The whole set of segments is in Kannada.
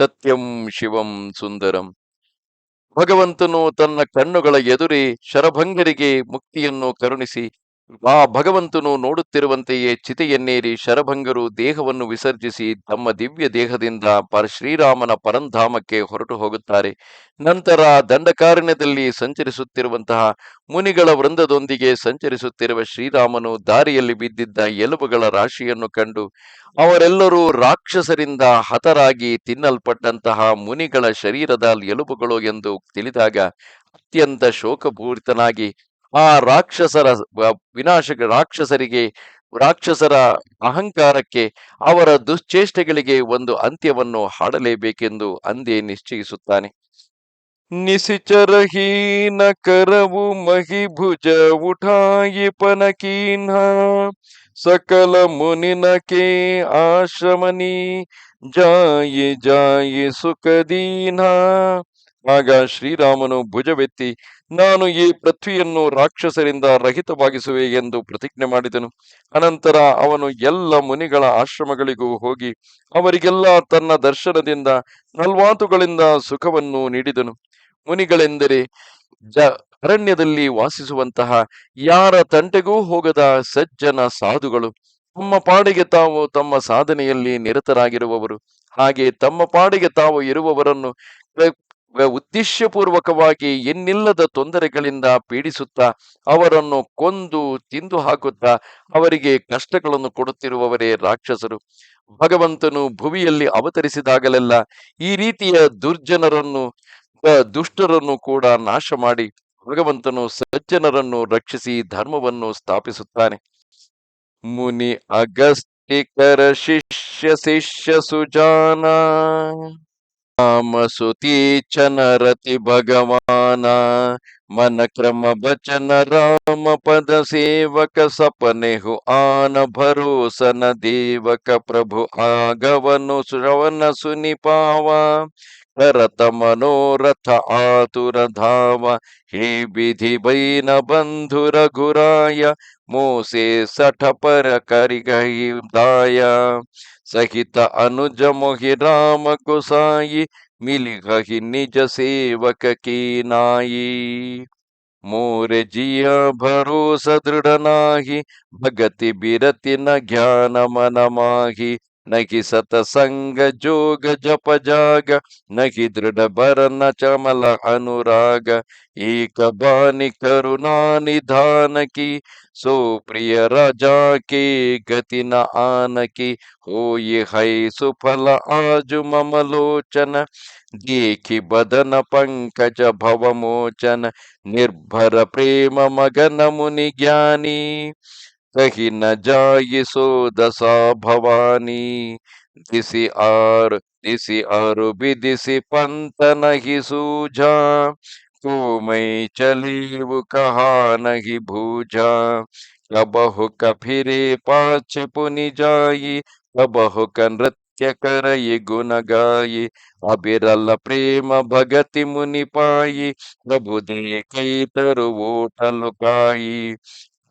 ಸತ್ಯಂ ಶಿವಂ ಸುಂದರಂ. ಭಗವಂತನು ತನ್ನ ಕಣ್ಣುಗಳ ಎದುರೇ ಶರಭಂಗರಿಗೆ ಮುಕ್ತಿಯನ್ನು ಕರುಣಿಸಿ ಆ ಭಗವಂತನು ನೋಡುತ್ತಿರುವಂತೆಯೇ ಚಿತೆಯನ್ನೇರಿ ಶರಭಂಗರು ದೇಹವನ್ನು ವಿಸರ್ಜಿಸಿ ತಮ್ಮ ದಿವ್ಯ ದೇಹದಿಂದ ಪರ ಶ್ರೀರಾಮನ ಪರಂಧಾಮಕ್ಕೆ ಹೊರಟು ಹೋಗುತ್ತಾರೆ. ನಂತರ ದಂಡಕಾರಣ್ಯದಲ್ಲಿ ಸಂಚರಿಸುತ್ತಿರುವಂತಹ ಮುನಿಗಳ ವೃಂದದೊಂದಿಗೆ ಸಂಚರಿಸುತ್ತಿರುವ ಶ್ರೀರಾಮನು ದಾರಿಯಲ್ಲಿ ಬಿದ್ದಿದ್ದ ಎಲುಬುಗಳ ರಾಶಿಯನ್ನು ಕಂಡು ಅವರೆಲ್ಲರೂ ರಾಕ್ಷಸರಿಂದ ಹತರಾಗಿ ತಿನ್ನಲ್ಪಟ್ಟಂತಹ ಮುನಿಗಳ ಶರೀರದ ಎಲುಬುಗಳು ಎಂದು ತಿಳಿದಾಗ ಅತ್ಯಂತ ಶೋಕಪೂರಿತನಾಗಿ ಆ ರಾಕ್ಷಸರ ವಿನಾಶ ರಾಕ್ಷಸರಿಗೆ, ರಾಕ್ಷಸರ ಅಹಂಕಾರಕ್ಕೆ, ಅವರ ದುಶ್ಚೇಷ್ಟೆಗಳಿಗೆ ಒಂದು ಅಂತ್ಯವನ್ನು ಹಾಡಲೇಬೇಕೆಂದು ಅಂದೇ ನಿಶ್ಚಯಿಸುತ್ತಾನೆ. ನಿಸಿಚರಹೀನ ಕರವು ಮಹಿಭುಜ ಉಠಾಯಿ ಪನಕೀನ್ಹ, ಸಕಲ ಮುನಿನಕೆ ಆಶ್ರಮನಿ, ಜಾಯಿ ಜಾಯಿ ಸುಖದೀನ ಆಗ ಶ್ರೀರಾಮನು ಭುಜವೆತ್ತಿ ನಾನು ಈ ಪೃಥ್ವಿಯನ್ನು ರಾಕ್ಷಸರಿಂದ ರಹಿತವಾಗಿಸುವೆ ಎಂದು ಪ್ರತಿಜ್ಞೆ ಮಾಡಿದನು. ಅನಂತರ ಅವನು ಎಲ್ಲ ಮುನಿಗಳ ಆಶ್ರಮಗಳಿಗೂ ಹೋಗಿ ಅವರಿಗೆಲ್ಲ ತನ್ನ ದರ್ಶನದಿಂದ ನಲ್ವಾತುಗಳಿಂದ ಸುಖವನ್ನು ನೀಡಿದನು. ಮುನಿಗಳೆಂದರೆ, ಜ, ಅರಣ್ಯದಲ್ಲಿ ವಾಸಿಸುವಂತಹ ಯಾರ ತಂಟೆಗೂ ಹೋಗದ ಸಜ್ಜನ ಸಾಧುಗಳು. ತಮ್ಮ ಪಾಡಿಗೆ ತಾವು ತಮ್ಮ ಸಾಧನೆಯಲ್ಲಿ ನಿರತರಾಗಿರುವವರು. ಹಾಗೆ ತಮ್ಮ ಪಾಡಿಗೆ ತಾವು ಇರುವವರನ್ನು ಉದ್ದೇಶಪೂರ್ವಕವಾಗಿ ಎನ್ನಿಲ್ಲದ ತೊಂದರೆಗಳಿಂದ ಪೀಡಿಸುತ್ತಾ ಅವರನ್ನು ಕೊಂದು ತಿಂದು ಹಾಕುತ್ತಾ ಅವರಿಗೆ ಕಷ್ಟಗಳನ್ನು ಕೊಡುತ್ತಿರುವವರೇ ರಾಕ್ಷಸರು. ಭಗವಂತನು ಭುವಿಯಲ್ಲಿ ಅವತರಿಸಿದಾಗಲೆಲ್ಲ ಈ ರೀತಿಯ ದುರ್ಜನರನ್ನು ದುಷ್ಟರನ್ನು ಕೂಡ ನಾಶ ಮಾಡಿ ಭಗವಂತನು ಸಜ್ಜನರನ್ನು ರಕ್ಷಿಸಿ ಧರ್ಮವನ್ನು ಸ್ಥಾಪಿಸುತ್ತಾನೆ. ಮುನಿ ಅಗಸ್ತಿಕರ ಶಿಷ್ಯ ಶಿಷ್ಯ ಸುಜಾನ ರಾಮಸುತೀಚನ ಭಗವಾನ ಮನ ಕ್ರಮ ಬಚನ ರಾಮ ಪದ ಸೇವಕ ಸಪನೆಹು ಆನ ಭರೋಸನ ದೇವಕ ಪ್ರಭು ಆಗವನು ಶ್ರವಣ ಸುನಿಪಾವ ಕರತ ಮನೋರಥ ಆತುರ ಧಾವ ಹೇ ವಿಧಿ ಬೈನ ಬಂಧು ರಘುರಾಯ ಮೋಸೆ ಸಠ ಪರ ಕರಿಗಹಿದಾಯ ಸಹಿತ ಅನುಜ ಮೊಹಿ ರಾಮ ಕುಸಾಯಿ ಮಿಲಿಹಿ ನಿಜ ಸೇವಕ ಕೀನಾಯಿ ಮೂರೆ ಜಿಯ ಭರೋಸ ದೃಢನಾಹಿ ಭಗತಿ ಬಿರತಿನ ಜ್ಞಾನ ಮನ ಮಾಹಿ. न कि सतसंग जोग जप जाग, न कि दृढ़ बर न चमल अनुराग। एक बानी करुणा निधान की, सो प्रिय राजा के गति न आन की। हो ये है सुफल आज मम लोचन, देखि बदन पंकज भवमोचन निर्भर प्रेम मगन मुनि ज्ञानी। कही न जाय सो दशा भवानी। दिसि आर, दिसि आरु विदिसि पंत नहीं सूझा। को मैं चलीव कहा नहीं भूझा। कबहु कफिरे पाछ पुनि जाई। कबहु क नृत्य करई गुण गाई। अबिरल प्रेम भगति मुनि पाई। प्रभु दे कई तरु ओट लुकाई।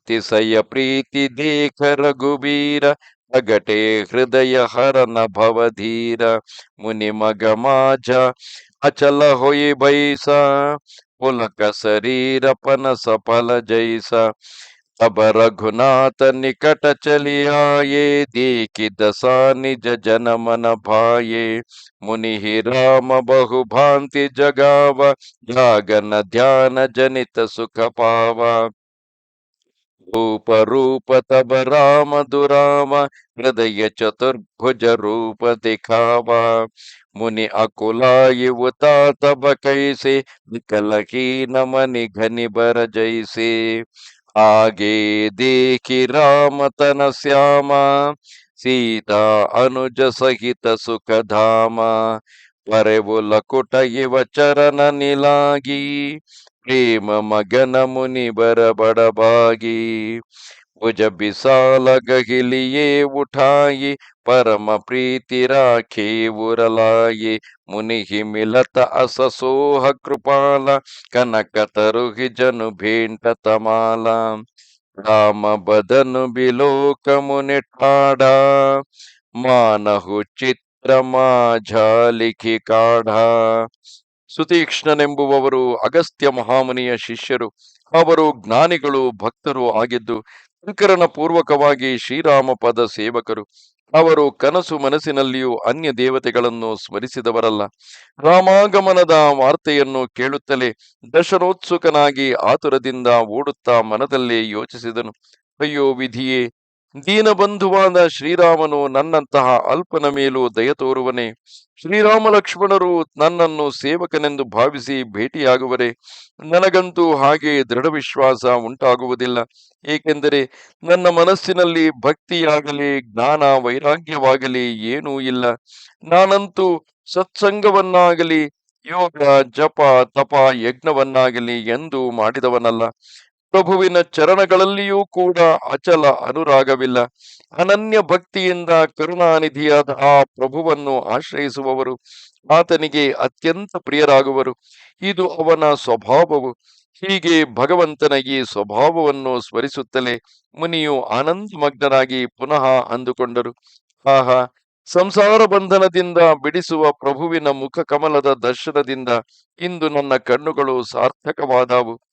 तिसय प्रीति देख रघुबीर, प्रगटे हृदय हरन भवधीर। मुनि मग माझ अचल होई बैसा पुलक शरीर पन सफल जैसा। तब रघुनाथ निकट चली आए, देखी दशा निज जन मन भाये। मुनि ही राम बहु भांति जगाव, जागन ध्यान जनित सुख पावा। रूप रूप तब राम दुराम हृदय चतुर्भुज रूप दिखावा मुनि अकुलायुवता तब कैसे निकल की नमनि घनि बर जैसे आगे देखी राम तन श्यामा, सीता अनुज सहित सुख धामा परे वो लकुट इव चरण निलागी ಪ್ರೇಮ ಮಗನ ಮುನಿ ಬರ ಬಡಬಾಗಿ ಭುಜ ಬಿಸಾಲ ಗಹಿಲಿಯೇ ಉಠಾಯಿ. ಪರಮ ಪ್ರೀತಿ ರಾಖೇ ಉರಲಾಯಿ. ಮುನಿಹಿ ಮಿಲತ ಅಸಸೋಹ ಕೃಪಾಲ. ಕನಕ ತರುಹಿ ಜನು ಭೇಂಟ ತಮಾಲ. ರಾಮ ಬದನು ಬಿಲೋಕಮುನಿ ಠಾಡ ಮಾನಹು ಚಿತ್ರ ಚಿತ್ರಮಾ ಝಾಲಿಖಿ ಕಾಢ. ಸುತೀಕ್ಷ್ಣನೆಂಬುವವರು ಅಗಸ್ತ್ಯ ಮಹಾಮುನಿಯ ಶಿಷ್ಯರು, ಅವರು ಜ್ಞಾನಿಗಳು, ಭಕ್ತರು ಆಗಿದ್ದು ಶಂಕರನ ಪೂರ್ವಕವಾಗಿ ಶ್ರೀರಾಮ ಪದ ಸೇವಕರು. ಅವರು ಕನಸು ಮನಸ್ಸಿನಲ್ಲಿಯೂ ಅನ್ಯ ದೇವತೆಗಳನ್ನು ಸ್ಮರಿಸಿದವರಲ್ಲ. ರಾಮಾಗಮನದ ವಾರ್ತೆಯನ್ನು ಕೇಳುತ್ತಲೇ ದಶರೋತ್ಸುಕನಾಗಿ ಆತುರದಿಂದ ಓಡುತ್ತಾ ಮನದಲ್ಲೇ ಯೋಚಿಸಿದನು. ಅಯ್ಯೋ ವಿಧಿಯೇ ದೀನಬಂಧುವಾದ ಶ್ರೀರಾಮನು ನನ್ನಂತಹ ಅಲ್ಪನ ಮೇಲೂ ದಯ ತೋರುವನೆ. ಶ್ರೀರಾಮ ಲಕ್ಷ್ಮಣರು ನನ್ನನ್ನು ಸೇವಕನೆಂದು ಭಾವಿಸಿ ಭೇಟಿಯಾಗುವರೆ. ನನಗಂತೂ ಹಾಗೆ ದೃಢ ವಿಶ್ವಾಸ ಉಂಟಾಗುವುದಿಲ್ಲ. ಏಕೆಂದರೆ ನನ್ನ ಮನಸ್ಸಿನಲ್ಲಿ ಭಕ್ತಿಯಾಗಲಿ, ಜ್ಞಾನ ವೈರಾಗ್ಯವಾಗಲಿ ಏನೂ ಇಲ್ಲ. ನಾನಂತೂ ಸತ್ಸಂಗವನ್ನಾಗಲಿ, ಯೋಗ, ಜಪ, ತಪ, ಯಜ್ಞವನ್ನಾಗಲಿ ಎಂದು ಮಾಡಿದವನಲ್ಲ. ಪ್ರಭುವಿನ ಚರಣಗಳಲ್ಲಿಯೂ ಕೂಡ ಅಚಲ ಅನುರಾಗವಿಲ್ಲ. ಅನನ್ಯ ಭಕ್ತಿಯಿಂದ ಕರುಣಾನಿಧಿಯಾದ ಆ ಪ್ರಭುವನ್ನು ಆಶ್ರಯಿಸುವವರು ಆತನಿಗೆ ಅತ್ಯಂತ ಪ್ರಿಯರಾಗುವರು. ಇದು ಅವನ ಸ್ವಭಾವವು. ಹೀಗೆ ಭಗವಂತನ ಈ ಸ್ವಭಾವವನ್ನು ಸ್ಮರಿಸುತ್ತಲೇ ಮುನಿಯು ಆನಂದಮಗ್ನರಾಗಿ ಪುನಃ ಅಂದುಕೊಂಡರು. ಆಹಾ, ಸಂಸಾರ ಬಂಧನದಿಂದ ಬಿಡಿಸುವ ಪ್ರಭುವಿನ ಮುಖ ಕಮಲದ ದರ್ಶನದಿಂದ ಇಂದು ನನ್ನ ಕಣ್ಣುಗಳು ಸಾರ್ಥಕವಾದವು.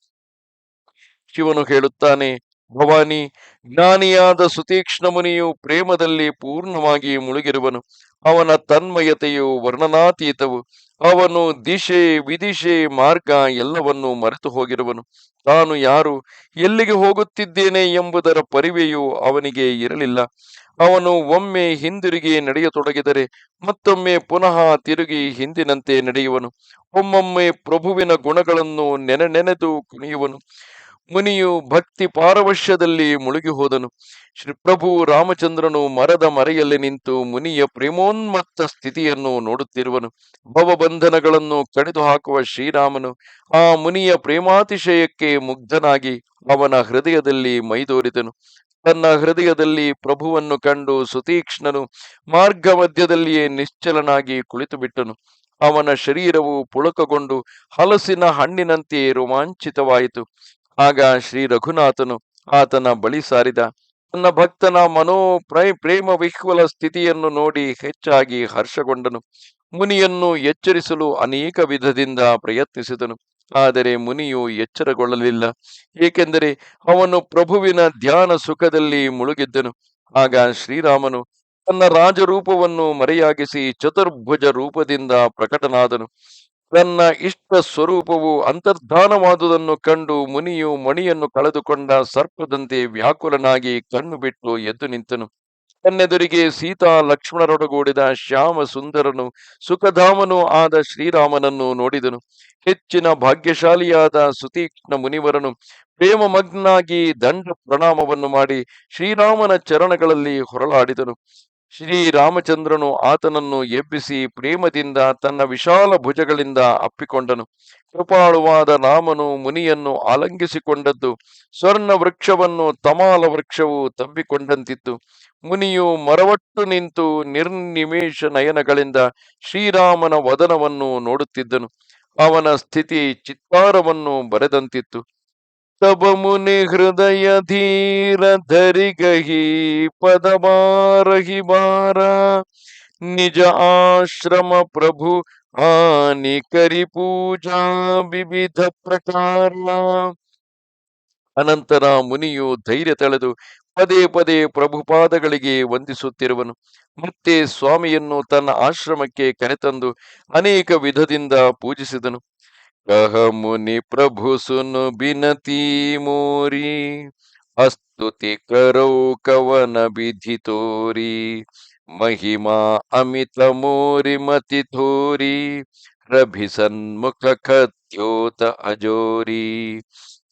ಶಿವನು ಹೇಳುತ್ತಾನೆ, ಭವಾನಿ, ಜ್ಞಾನಿಯಾದ ಸುತೀಕ್ಷ್ಣ ಮುನಿಯು ಪ್ರೇಮದಲ್ಲಿ ಪೂರ್ಣವಾಗಿ ಮುಳುಗಿರುವನು. ಅವನ ತನ್ಮಯತೆಯು ವರ್ಣನಾತೀತವು. ಅವನು ದಿಶೆ, ವಿದಿಶೆ, ಮಾರ್ಗ ಎಲ್ಲವನ್ನೂ ಮರೆತು ಹೋಗಿರುವನು. ತಾನು ಯಾರು, ಎಲ್ಲಿಗೆ ಹೋಗುತ್ತಿದ್ದೇನೆ ಎಂಬುದರ ಪರಿವೆಯೂ ಅವನಿಗೆ ಇರಲಿಲ್ಲ. ಅವನು ಒಮ್ಮೆ ಹಿಂದಿರುಗಿ ನಡೆಯತೊಡಗಿದರೆ ಮತ್ತೊಮ್ಮೆ ಪುನಃ ತಿರುಗಿ ಹಿಂದಿನಂತೆ ನಡೆಯುವನು. ಒಮ್ಮೊಮ್ಮೆ ಪ್ರಭುವಿನ ಗುಣಗಳನ್ನು ನೆನೆ ನೆನೆದು ಕುಣಿಯುವನು. ಮುನಿಯು ಭಕ್ತಿ ಪಾರವಶ್ಯದಲ್ಲಿ ಮುಳುಗಿ ಹೋದನು. ಶ್ರೀ ಪ್ರಭು ರಾಮಚಂದ್ರನು ಮರದ ಮರೆಯಲ್ಲಿ ನಿಂತು ಮುನಿಯ ಪ್ರೇಮೋನ್ಮತ್ತ ಸ್ಥಿತಿಯನ್ನು ನೋಡುತ್ತಿರುವನು. ಭವಬಂಧನಗಳನ್ನು ಕಡಿದು ಹಾಕುವ ಶ್ರೀರಾಮನು ಆ ಮುನಿಯ ಪ್ರೇಮಾತಿಶಯಕ್ಕೆ ಮುಗ್ಧನಾಗಿ ಅವನ ಹೃದಯದಲ್ಲಿ ಮೈದೋರಿದನು ತನ್ನ ಹೃದಯದಲ್ಲಿ ಪ್ರಭುವನ್ನು ಕಂಡು ಸುತೀಕ್ಷ್ಣನು ಮಾರ್ಗ ಮಧ್ಯದಲ್ಲಿಯೇ ನಿಶ್ಚಲನಾಗಿ ಕುಳಿತು ಬಿಟ್ಟನು ಅವನ ಶರೀರವು ಪುಳಕಗೊಂಡು ಹಲಸಿನ ಹಣ್ಣಿನಂತೆ ರೋಮಾಂಚಿತವಾಯಿತು. ಆಗ ಶ್ರೀ ರಘುನಾಥನು ಆತನ ಬಳಿ ಸಾರಿದ, ತನ್ನ ಭಕ್ತನ ಮನೋ ಪ್ರೈ, ಪ್ರೇಮ ವಿಹ್ವಲ ಸ್ಥಿತಿಯನ್ನು ನೋಡಿ ಹೆಚ್ಚಾಗಿ ಹರ್ಷಗೊಂಡನು. ಮುನಿಯನ್ನು ಎಚ್ಚರಿಸಲು ಅನೇಕ ವಿಧದಿಂದ ಪ್ರಯತ್ನಿಸಿದನು. ಆದರೆ ಮುನಿಯು ಎಚ್ಚರಗೊಳ್ಳಲಿಲ್ಲ. ಏಕೆಂದರೆ ಅವನು ಪ್ರಭುವಿನ ಧ್ಯಾನ ಸುಖದಲ್ಲಿ ಮುಳುಗಿದ್ದನು. ಆಗ ಶ್ರೀರಾಮನು ತನ್ನ ರಾಜರೂಪವನ್ನು ಮರೆಯಾಗಿಸಿ ಚತುರ್ಭುಜ ರೂಪದಿಂದ ಪ್ರಕಟನಾದನು. ತನ್ನ ಇಷ್ಟ ಸ್ವರೂಪವು ಅಂತರ್ಧಾನವಾದುದನ್ನು ಕಂಡು ಮುನಿಯು ಮಣಿಯನ್ನು ಕಳೆದುಕೊಂಡ ಸರ್ಪದಂತೆ ವ್ಯಾಕುಲನಾಗಿ ಕಣ್ಣು ಬಿಟ್ಟು ಎದ್ದು ನಿಂತನು. ತನ್ನೆದುರಿಗೆ ಸೀತಾ ಲಕ್ಷ್ಮಣರೊಡಗೂಡಿದ ಶ್ಯಾಮ ಸುಂದರನು ಸುಖಧಾಮನೂ ಆದ ಶ್ರೀರಾಮನನ್ನು ನೋಡಿದನು. ಹೆಚ್ಚಿನ ಭಾಗ್ಯಶಾಲಿಯಾದ ಸುತೀಕ್ಷ್ಣ ಮುನಿವರನು ಪ್ರೇಮಮಗ್ನಾಗಿ ದಂಡ ಪ್ರಣಾಮವನ್ನು ಮಾಡಿ ಶ್ರೀರಾಮನ ಚರಣಗಳಲ್ಲಿ ಹೊರಳಾಡಿದನು ಶ್ರೀರಾಮಚಂದ್ರನು ಆತನನ್ನು ಎಬ್ಬಿಸಿ ಪ್ರೇಮದಿಂದ ತನ್ನ ವಿಶಾಲ ಭುಜಗಳಿಂದ ಅಪ್ಪಿಕೊಂಡನು. ಕೃಪಾಳುವಾದ ರಾಮನು ಮುನಿಯನ್ನು ಆಲಂಗಿಸಿಕೊಂಡದ್ದು, ಸ್ವರ್ಣ ವೃಕ್ಷವನ್ನು ತಮಾಲ ವೃಕ್ಷವು ತಬ್ಬಿಕೊಂಡಂತಿತ್ತು ಮುನಿಯು ಮರವಟ್ಟು ನಿಂತು ನಿರ್ನಿಮೇಷ ನಯನಗಳಿಂದ ಶ್ರೀರಾಮನ ವದನವನ್ನು ನೋಡುತ್ತಿದ್ದನು. ಅವನ ಸ್ಥಿತಿ ಚಿತ್ತಾರವನ್ನು ಬರೆದಂತಿತ್ತು. ತಬ ಮುನಿ ಹೃದಯ ಧೀರ ಧರಿಗಹಿ ಪದಮಾರಹಿ ಬಾರ ನಿಜ ಆಶ್ರಮ ಪ್ರಭು ಆನಿ ಕರಿ ಪೂಜಾ ವಿವಿಧ ಪ್ರಕಾರ ಅನಂತರ ಮುನಿಯು ಧೈರ್ಯ ತಳೆದು ಪದೇ ಪದೇ ಪ್ರಭುಪಾದಗಳಿಗೆ ವಂದಿಸುತ್ತಿರುವನು. ಮತ್ತೆ ಸ್ವಾಮಿಯನ್ನು ತನ್ನ ಆಶ್ರಮಕ್ಕೆ ಕರೆತಂದು ಅನೇಕ ವಿಧದಿಂದ ಪೂಜಿಸಿದನು. कह मुनि प्रभु सुनुबिनती मोरी हस्तुति करौ कवन विधि तोरी महिमा अमित मोरि मति थोरी रभि सन्मुख रसन्मुखद्योत अजोरी।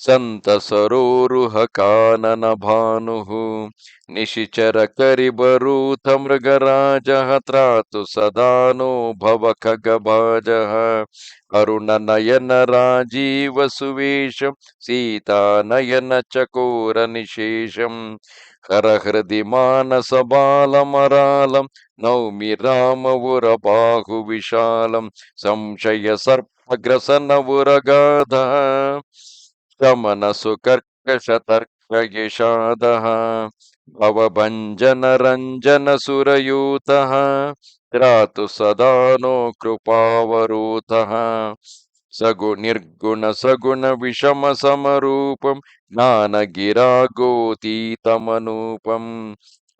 ಸಂತಸರೋರುಹ ಕಾನನ ಭಾನು ನಿಶಿಚರ ಕರಿಬರೂಥ ಮೃಗರಾಜ ತ್ರಾತು ಸದಾನೋ ಭವ ಖಗಭಾಜ ಅರುಣ ನಯನ ರಾಜೀವ ಸುವೇಶ ಸೀತಾ ನಯನ ಚಕೋರ ನಿಶೇಷಂ ಹರ ಹೃದಿ ಮಾನಸ ಬಾಲಮರಾಲಂ ನೌಮಿ ರಾಮವುರ ಬಾಹು ವಿಶಾಲಂ ಸಂಶಯ ಸರ್ಪಗ್ರಸನವುರಗಾಧ संशय सर्पग्रसनवुरगाधः शमनसुकर्कशतर्कयिषादः भवभञ्जनरञ्जनसुरयूतः त्रातु सदा नो कृपावरूतः सगु निर्गुण सगुण विषम समरूपं ज्ञानगिरागोतीतमनूपम्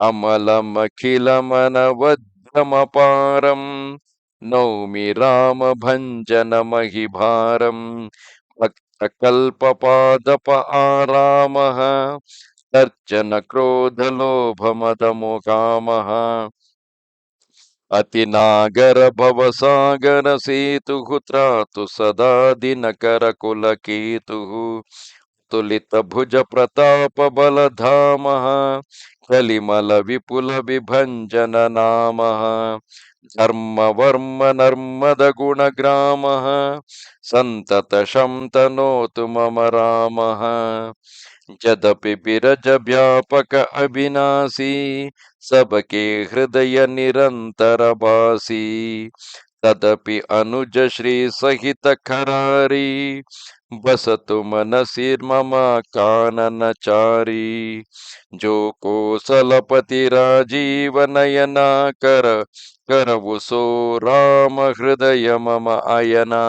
अमलमखिलमनवद्रमपारं नौमि रामभञ्जनमहिभारम् भक्तकल्पपादप आरामः तर्जन क्रोधलोभमदमुकामः अतिनागर भवसागर सेतुः त्रातु सदा दिनकरकुलकेतुः। तुलित भुज प्रताप बल धाम कलिमल विपुल विभंजन नाम धर्म तुलितभुजप्रतापबलधामः, कलिमलविपुलविभञ्जननामः धर्मवर्म नर्मदगुणग्रामः सन्ततशं तनोतु मम राम जदपि बिरज व्यापक अविनाशी, सबके हृदय निरंतर निरन्तरवासी तदपि अनुज श्री सहित खरारी वसतु कानन चारी जो कोसलपतिराजीवनयना कर करवुसो रामहृदय मम आयना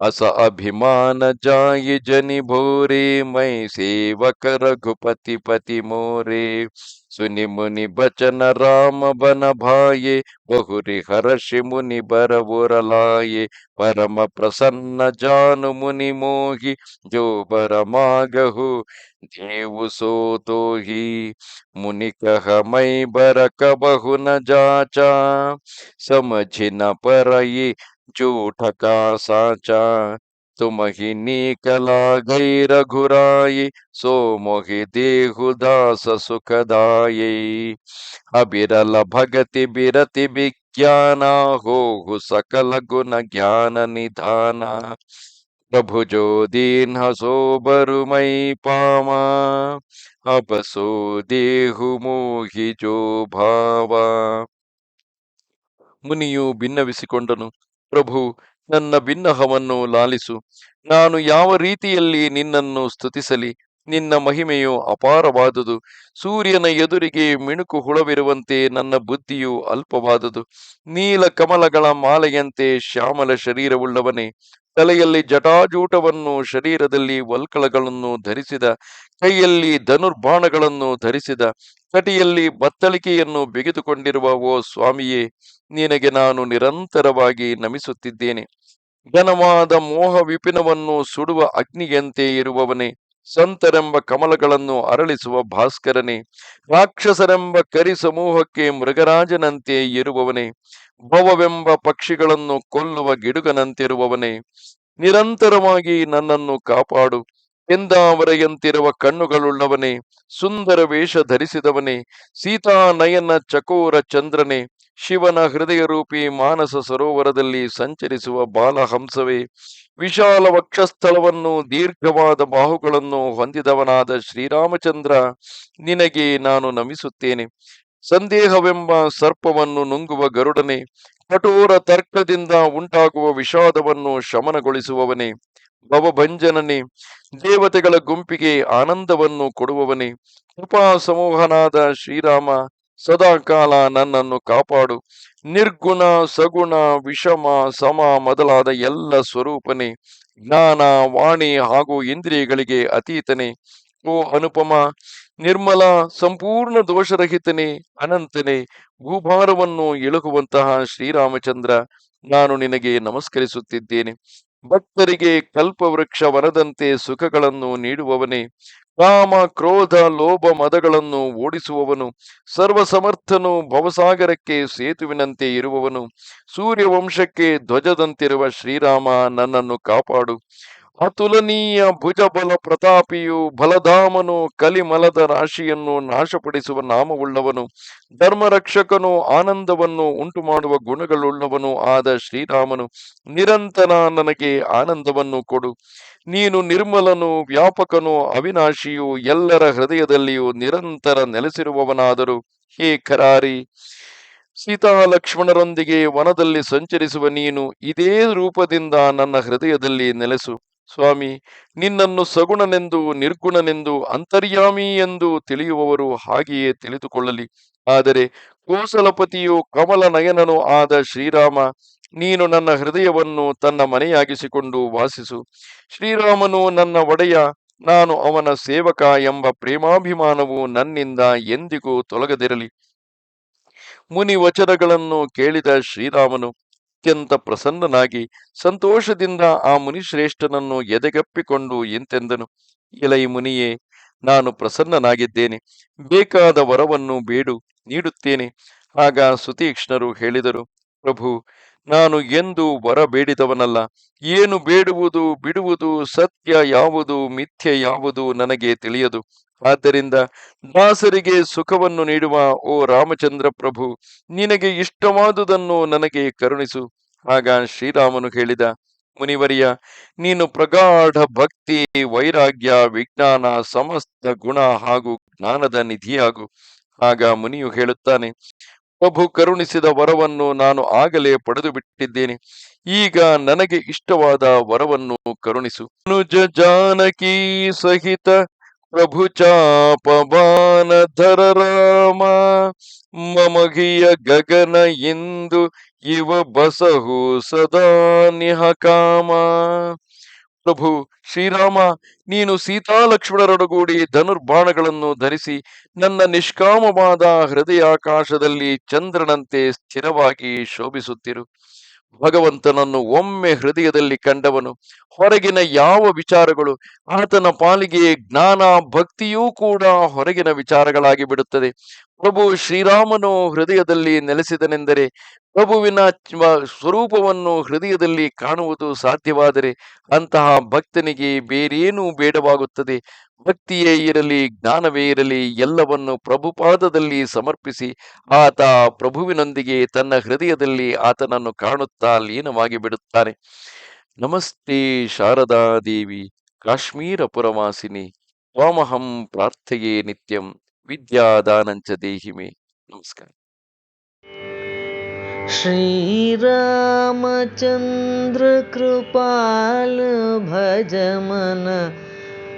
अस अभिमान जाय जनि भोरे मई सेवक रघुपति पति मोरे। सुनि मुनि बचन राम बन भाये, बहुरि हर्षि मुनि बर लाये। परम प्रसन्न जानु मुनि मोहि, जो बर मागहु देव सो तो ही मुनि कह, मई बर कबहु न जाचा, समझि न परई झूठ का साचा। तुम ही नीकला गई रघुराई सो मोहि देहु दास सुखदाई अबिरल भगति बिरति विज्ञाना हो सकल गुण ज्ञान निधाना प्रभु जो दीन हसो बरुमई पामा अब सो देहु मोहि जो ಭಾವ ಮುನಿಯು ಭಿನ್ನವಿಸಿಕೊಂಡನು ಪ್ರಭು ನನ್ನ ಭಿನ್ನಹವನ್ನು ಲಾಲಿಸು. ನಾನು ಯಾವ ರೀತಿಯಲ್ಲಿ ನಿನ್ನನ್ನು ಸ್ತುತಿಸಲಿ? ನಿನ್ನ ಮಹಿಮೆಯು ಅಪಾರವಾದುದು. ಸೂರ್ಯನ ಎದುರಿಗೆ ಮಿಣುಕು ಹುಳವಿರುವಂತೆ ನನ್ನ ಬುದ್ಧಿಯು ಅಲ್ಪವಾದುದು. ನೀಲ ಕಮಲಗಳ ಮಾಲೆಯಂತೆ ಶ್ಯಾಮಲ ಶರೀರವುಳ್ಳವನೇ, ತಲೆಯಲ್ಲಿ ಜಟಾಜೂಟವನ್ನು ಶರೀರದಲ್ಲಿ ವಲ್ಕಳಗಳನ್ನು ಧರಿಸಿದ, ಕೈಯಲ್ಲಿ ಧನುರ್ಬಾಣಗಳನ್ನು ಧರಿಸಿದ ಕಟಿಯಲ್ಲಿ ಬತ್ತಳಿಕೆಯನ್ನು ಬಿಗಿದುಕೊಂಡಿರುವ ಓ ಸ್ವಾಮಿಯೇ, ನಿನಗೆ ನಾನು ನಿರಂತರವಾಗಿ ನಮಿಸುತ್ತಿದ್ದೇನೆ. ಘನವಾದ ಮೋಹ ವಿಪಿನವನ್ನು ಸುಡುವ ಅಗ್ನಿಯಂತೆ ಇರುವವನೇ, ಸಂತರೆಂಬ ಕಮಲಗಳನ್ನು ಅರಳಿಸುವ ಭಾಸ್ಕರನೇ, ರಾಕ್ಷಸರೆಂಬ ಕರಿ ಸಮೂಹಕ್ಕೆ ಮೃಗರಾಜನಂತೆ ಇರುವವನೇ, ಭವವೆಂಬ ಪಕ್ಷಿಗಳನ್ನು ಕೊಲ್ಲುವ ಗಿಡುಗನಂತಿರುವವನೇ, ನಿರಂತರವಾಗಿ ನನ್ನನ್ನು ಕಾಪಾಡು. ಎಂದಾವರೆಯಂತಿರುವ ಕಣ್ಣುಗಳುಳ್ಳವನೇ, ಸುಂದರ ವೇಷ ಧರಿಸಿದವನೇ, ಸೀತಾ ನಯನ ಚಕೋರ ಚಂದ್ರನೇ, ಶಿವನ ಹೃದಯ ರೂಪಿ ಮಾನಸ ಸರೋವರದಲ್ಲಿ ಸಂಚರಿಸುವ ಬಾಲಹಂಸವೇ, ವಿಶಾಲ ವಕ್ಷಸ್ಥಳವನ್ನು, ದೀರ್ಘವಾದ ಬಾಹುಗಳನ್ನು ಹೊಂದಿದವನಾದ ಶ್ರೀರಾಮಚಂದ್ರ, ನಿನಗೆ ನಾನು ನಮಿಸುತ್ತೇನೆ. ಸಂದೇಹವೆಂಬ ಸರ್ಪವನ್ನು ನುಂಗುವ ಗರುಡನೆ, ಕಠೋರ ತರ್ಕದಿಂದ ಉಂಟಾಗುವ ವಿಷಾದವನ್ನು ಶಮನಗೊಳಿಸುವವನೇ ಭವಭಂಜನನೇ, ದೇವತೆಗಳ ಗುಂಪಿಗೆ ಆನಂದವನ್ನು ಕೊಡುವವನೇ. ಕೃಪಾ ಸಮೂಹನಾದ ಶ್ರೀರಾಮ, ಸದಾಕಾಲ ನನ್ನನ್ನು ಕಾಪಾಡು. ನಿರ್ಗುಣ, ಸಗುಣ, ವಿಷಮ, ಸಮ ಮೊದಲಾದ ಎಲ್ಲ ಸ್ವರೂಪನೇ. ಜ್ಞಾನ, ವಾಣಿ ಹಾಗೂ ಇಂದ್ರಿಯಗಳಿಗೆ ಅತೀತನೇ. ಓ ಅನುಪಮ, ನಿರ್ಮಲ, ಸಂಪೂರ್ಣ ದೋಷರಹಿತನೇ, ಅನಂತನೇ. ಭೂಭಾರವನ್ನು ಇಳುಕುವಂತಹ ಶ್ರೀರಾಮಚಂದ್ರ, ನಾನು ನಿನಗೆ ನಮಸ್ಕರಿಸುತ್ತಿದ್ದೇನೆ. ಭಕ್ತರಿಗೆ ಕಲ್ಪವೃಕ್ಷ ವರದಂತೆ ಸುಖಗಳನ್ನು ನೀಡುವವನೇ. ಕಾಮ, ಕ್ರೋಧ, ಲೋಭ, ಮದಗಳನ್ನು ಓಡಿಸುವವನು. ಸರ್ವಸಮರ್ಥನು ಭವಸಾಗರಕ್ಕೆ ಸೇತುವಿನಂತೆ ಇರುವವನು. ಸೂರ್ಯವಂಶಕ್ಕೆ ಧ್ವಜದಂತಿರುವ ಶ್ರೀರಾಮ ನನ್ನನ್ನು ಕಾಪಾಡು. ಅತುಲನೀಯ ಭುಜಬಲ ಪ್ರತಾಪಿಯು ಬಲಧಾಮನು ಕಲಿಮಲದ ರಾಶಿಯನ್ನು ನಾಶಪಡಿಸುವ ನಾಮವುಳ್ಳವನು. ಧರ್ಮರಕ್ಷಕನು ಆನಂದವನ್ನು ಉಂಟು ಮಾಡುವ ಗುಣಗಳುಳ್ಳವನು ಆದ ಶ್ರೀರಾಮನು. ನಿರಂತರ ನನಗೆ ಆನಂದವನ್ನು ಕೊಡು. ನೀನು ನಿರ್ಮಲನು, ವ್ಯಾಪಕನು, ಅವಿನಾಶಿಯು ಎಲ್ಲರ ಹೃದಯದಲ್ಲಿಯೂ ನಿರಂತರ ನೆಲೆಸಿರುವವನಾದರೂ. ಹೇ ಕರಾರಿ ಸೀತಾ ಲಕ್ಷ್ಮಣರೊಂದಿಗೆ ವನದಲ್ಲಿ ಸಂಚರಿಸುವ ನೀನು ಇದೇ ರೂಪದಿಂದ ನನ್ನ ಹೃದಯದಲ್ಲಿ ನೆಲೆಸು. ಸ್ವಾಮಿ, ನಿನ್ನನ್ನು ಸಗುಣನೆಂದು, ನಿರ್ಗುಣನೆಂದು, ಅಂತರ್ಯಾಮಿ ಎಂದು ತಿಳಿಯುವವರು ಹಾಗೆಯೇ ತಿಳಿದುಕೊಳ್ಳಲಿ. ಆದರೆ ಕೋಸಲಪತಿಯು ಕಮಲ ನಯನನು ಆದ ಶ್ರೀರಾಮ, ನೀನು ನನ್ನ ಹೃದಯವನ್ನು ತನ್ನ ಮನೆಯಾಗಿಸಿಕೊಂಡು ವಾಸಿಸು. ಶ್ರೀರಾಮನು ನನ್ನ ಒಡೆಯ, ನಾನು ಅವನ ಸೇವಕ ಎಂಬ ಪ್ರೇಮಾಭಿಮಾನವು ನನ್ನಿಂದ ಎಂದಿಗೂ ತೊಲಗದಿರಲಿ. ಮುನಿ ವಚನಗಳನ್ನು ಕೇಳಿದ ಶ್ರೀರಾಮನು ಅತ್ಯಂತ ಪ್ರಸನ್ನನಾಗಿ ಸಂತೋಷದಿಂದ ಆ ಮುನಿಶ್ರೇಷ್ಠನನ್ನು ಎದೆಗಪ್ಪಿಕೊಂಡು ಎಂತೆಂದನು. ಎಲೈ ಮುನಿಯೇ, ನಾನು ಪ್ರಸನ್ನನಾಗಿದ್ದೇನೆ. ಬೇಕಾದ ವರವನ್ನು ಬೇಡು, ನೀಡುತ್ತೇನೆ. ಆಗ ಸುತೀಕ್ಷ್ಣರು ಹೇಳಿದರು, ಪ್ರಭು ನಾನು ಎಂದು ವರ ಬೇಡಿದವನಲ್ಲ ಏನು ಬೇಡುವುದು ಬಿಡುವುದು ಸತ್ಯ ಯಾವುದು ಮಿಥ್ಯೆ ಯಾವುದು ನನಗೆ ತಿಳಿಯದು. ಆದ್ದರಿಂದ ದಾಸರಿಗೆ ಸುಖವನ್ನು ನೀಡುವ ಓ ರಾಮಚಂದ್ರ ಪ್ರಭು, ನಿನಗೆ ಇಷ್ಟವಾದುದನ್ನು ನನಗೆ ಕರುಣಿಸು. ಆಗ ಶ್ರೀರಾಮನು ಹೇಳಿದ, ಮುನಿವರಿಯ, ನೀನು ಪ್ರಗಾಢ ಭಕ್ತಿ, ವೈರಾಗ್ಯ, ವಿಜ್ಞಾನ, ಸಮಸ್ತ ಗುಣ ಹಾಗೂ ಜ್ಞಾನದ ನಿಧಿಯಾಗು. ಆಗ ಮುನಿಯು ಹೇಳುತ್ತಾನೆ ಪ್ರಭು ಕರುಣಿಸಿದ ವರವನ್ನು ನಾನು ಆಗಲೇ ಪಡೆದು ಬಿಟ್ಟಿದ್ದೇನೆ ಈಗ ನನಗೆ ಇಷ್ಟವಾದ ವರವನ್ನು ಕರುಣಿಸು. ಅನುಜ ಜಾನಕಿ ಸಹಿತ ಪ್ರಭು ಚಾಪವಾನ ಧರ ರಾಮ ಮಮಗಿಯ ಗಗನ ಎಂದು ಇವ ಬಸಹು ಸದಾ ನಿಹ ಕಾಮ. ಪ್ರಭು, ಶ್ರೀರಾಮ, ನೀನು ಸೀತಾಲಕ್ಷ್ಮಣರೊಡಗೂಡಿ ಧನುರ್ಬಾಣಗಳನ್ನು ಧರಿಸಿ ನನ್ನ ನಿಷ್ಕಾಮವಾದ ಹೃದಯಾಕಾಶದಲ್ಲಿ ಚಂದ್ರನಂತೆ ಸ್ಥಿರವಾಗಿ ಶೋಭಿಸುತ್ತಿರು. ಭಗವಂತನನ್ನು ಒಮ್ಮೆ ಹೃದಯದಲ್ಲಿ ಕಂಡವನು, ಹೊರಗಿನ ಯಾವ ವಿಚಾರಗಳು ಆತನ ಪಾಲಿಗೆ ಜ್ಞಾನ ಭಕ್ತಿಯೂ ಕೂಡ ಹೊರಗಿನ ವಿಚಾರಗಳಾಗಿ ಬಿಡುತ್ತದೆ ಪ್ರಭು, ಶ್ರೀರಾಮನು ಹೃದಯದಲ್ಲಿ ನೆಲೆಸಿದನೆಂದರೆ ಪ್ರಭುವಿನ ಸ್ವರೂಪವನ್ನು ಹೃದಯದಲ್ಲಿ ಕಾಣುವುದು ಸಾಧ್ಯವಾದರೆ ಅಂತಹ ಭಕ್ತನಿಗೆ ಬೇರೇನೂ ಬೇಡವಾಗುತ್ತದೆ. ಭಕ್ತಿಯೇ ಇರಲಿ, ಜ್ಞಾನವೇ ಇರಲಿ, ಎಲ್ಲವನ್ನು ಪ್ರಭುಪಾದದಲ್ಲಿ ಸಮರ್ಪಿಸಿ ಆತ ಪ್ರಭುವಿನೊಂದಿಗೆ ತನ್ನ ಹೃದಯದಲ್ಲಿ ಆತನನ್ನು ಕಾಣುತ್ತಾ ಲೀನವಾಗಿ ಬಿಡುತ್ತಾನೆ. ನಮಸ್ತೆ ಶಾರದಾ ದೇವಿ, ಕಾಶ್ಮೀರ ಪುರವಾಸಿನಿ ತ್ವಾಮಹಂ ಪ್ರಾರ್ಥೆಯೇ ನಿತ್ಯಂ, ವಿದ್ಯಾದಾನಂಚ ದೇಹಿಮೆ. ನಮಸ್ಕಾರ. श्रीरामचन्द्रकृपाल भजमन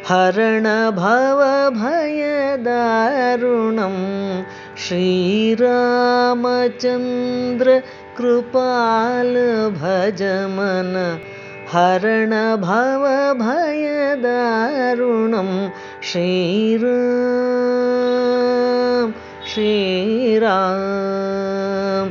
हरणभवभयदारुणं श्रीरामचन्द्रकृपाल भजमन हरणभवभयदारुणं श्रीरामचन्द्र कृपाल भजम श्रीराम।